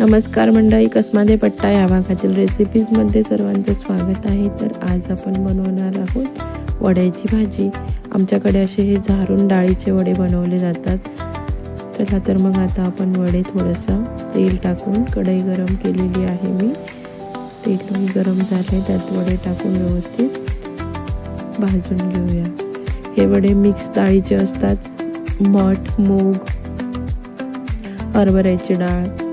नमस्कार मंडळी कसमादे पट्टा या भागातील रेसिपीजमध्ये सर्वांचं स्वागत आहे. तर आज आपण बनवणार आहोत वड्याची भाजी. आमच्याकडे असे हे झारून डाळीचे वडे बनवले जातात. चला तर मग आता आपण वडे थोडंसं तेल टाकून कढई गरम केलेली आहे मी. तेल गरम झाले त्यात वडे टाकून व्यवस्थित भाजून घेऊया. हे वडे मिक्स डाळीचे असतात. मठ मूग हरभऱ्याची डाळ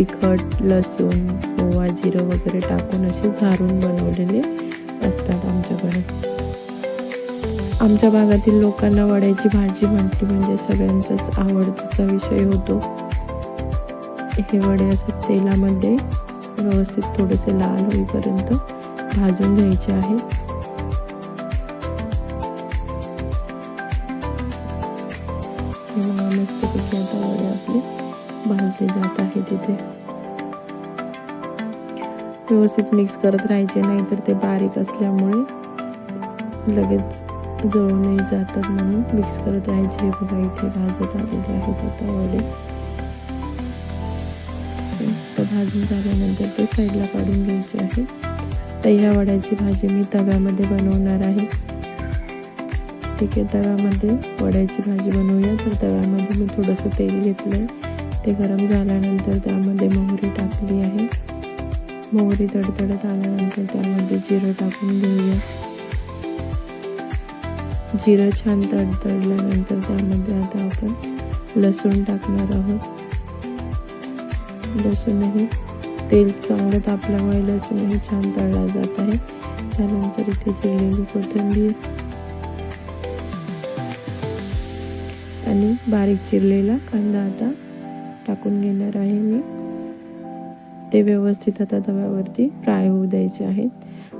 तिखट लसूण ओवा जिरं वगैरे टाकून असे झारून बनवलेले असतात आमच्याकडे. आमच्या भागातील लोकांना वड्याची भाजी म्हटली म्हणजे सगळ्यांचाच आवडतीचा विषय होतो. हे वडे असं तेलामध्ये व्यवस्थित थोडेसे लाल होईपर्यंत भाजून घ्यायचे आहे. मस्तपैकी भाजले जात आहे तिथे. व्यवस्थित मिक्स करत राहायचे नाही तर ते बारीक असल्यामुळे लगेच जळूनही जातात म्हणून मिक्स करत राहायचे. हे बघा इथे भाजत आलेले आहेत आता वडे. तर भाजून झाल्यानंतर ते साईडला काढून घ्यायचे आहे. तर ह्या वड्याची भाजी मी तव्यामध्ये बनवणार आहे. ठीक आहे तव्यामध्ये वड्याची भाजी बनवूया. तर तव्यामध्ये मी थोडंसं तेल घेतलं आहे ते गरम झाल्यानंतर त्यामध्ये मोहरी टाकली आहे. मोहरी तडतडत आल्यानंतर त्यामध्ये जिरं टाकून घेऊया. जिरं छान तडतडल्यानंतर त्यामध्ये आता आपण लसूण टाकणार आहोत. लसूणही तेल चांगलं तापल्यामुळे लसूणही छान तळला जात आहे. त्यानंतर इथे चिरलेली कोथिंबीर आणि बारीक चिरलेला कांदा आता टाकून घेणार आहे मी. ते व्यवस्थित आता तव्यावरती फ्राय होऊ द्यायचे आहेत.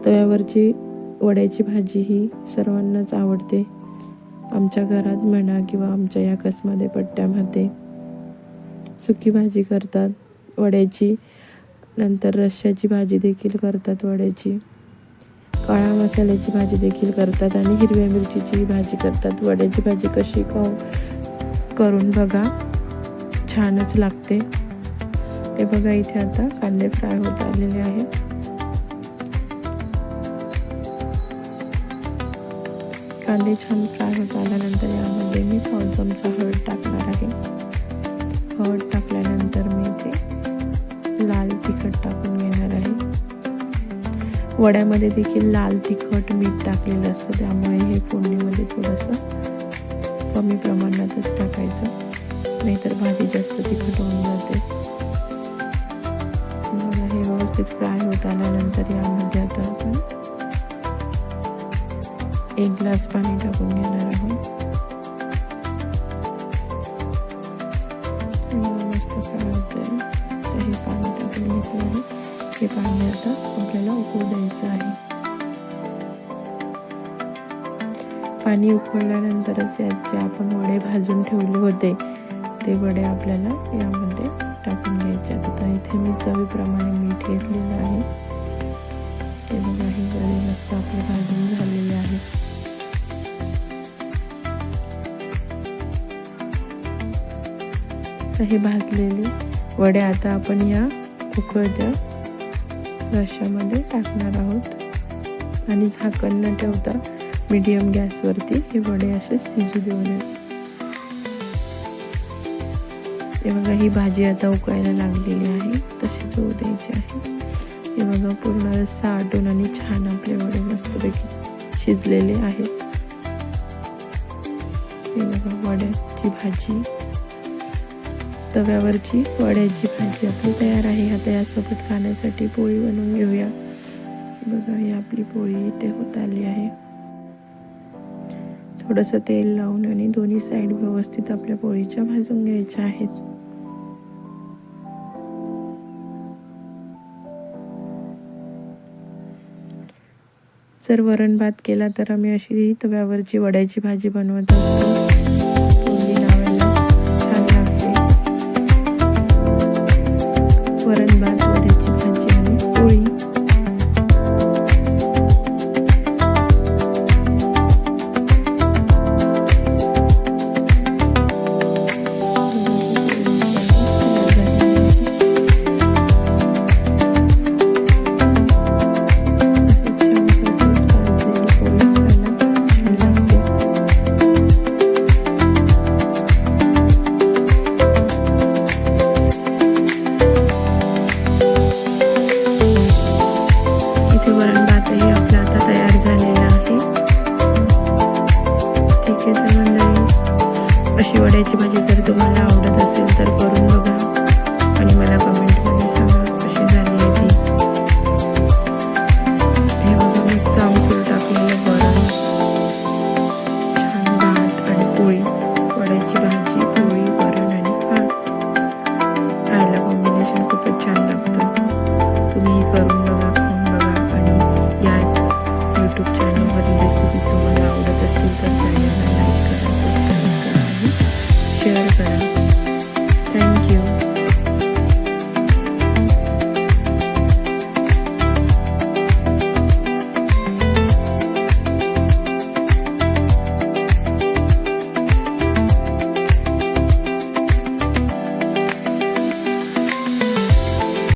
तव्यावरची वड्याची भाजी ही सर्वांनाच आवडते. आमच्या घरात म्हणा किंवा आमच्या या कसमध्ये पट्ट्यामध्ये सुकी भाजी करतात. वड्याची नंतर रश्श्याची भाजी देखील करतात वड्याची. काळ्या मसाल्याची भाजी देखील करतात आणि हिरव्या मिरचीची भाजी करतात. वड्याची भाजी कशी खाऊ करून बघा. छानच लागते. हे बघा इथे आता कांदे फ्राय होत आलेले आहेत. कांदे छान फ्राय होत आल्यानंतर यामध्ये मी पाव चमचा हळद टाकणार आहे. हळद टाकल्यानंतर मी इथे लाल तिखट टाकून घेणार आहे. वड्यामध्ये देखील लाल तिखट मीठ टाकलेलं असतं त्यामुळे हे फोडणीमध्ये थोडंसं कमी प्रमाणातच टाकायचं. नाहीतर भाजी जास्त तिखट होऊन जाते. हे व्यवस्थित फ्राय होत आल्यानंतर यामध्ये आता आपण एक ग्लास पाणी टाकून घेणार आहोत. मस्त फ्राय होते तर हे पाणी टाकून घेतलं आहे. हे पाणी आता आपल्याला उकळू द्यायचं आहे. पाणी उकळल्यानंतरच यात जे आपण वडे भाजून ठेवले होते. ते वडे आपल्याला यामध्ये टाकून घ्यायचे आता इथे मी चवीप्रमाणे मीठ घेतलेलं आहे. ते बघा हे वडे मस्त आपले भाजून झालेले आहेत तर हे भाजलेले वडे आता आपण या उकळत्या रश्यामध्ये टाकणार आहोत. आणि झाकण न ठेवता मीडियम गॅसवरती हे वडे असे शिजू देऊ नये हे बघा ही भाजी आता उकळायला लागलेली आहे. तशीच होऊ द्यायची आहे. हे बघा पूर्ण रस्सा आटून आणि छान आपले वडे मस्तपैकी शिजलेले आहेत. हे बघा वड्याची भाजी. तव्यावरची वड्याची भाजी आपली तयार आहे. आता यासोबत खाण्यासाठी पोळी बनवून घेऊया. बघा ही आपली पोळी इथे होत आली आहे. थोडंसं तेल लावून आणि दोन्ही साईड व्यवस्थित आपल्या पोळीच्या भाजून घ्यायच्या आहेत. जर वरण भात केला तर आम्ही अशी तव्यावरची वड्याची भाजी बनवत असतो Puri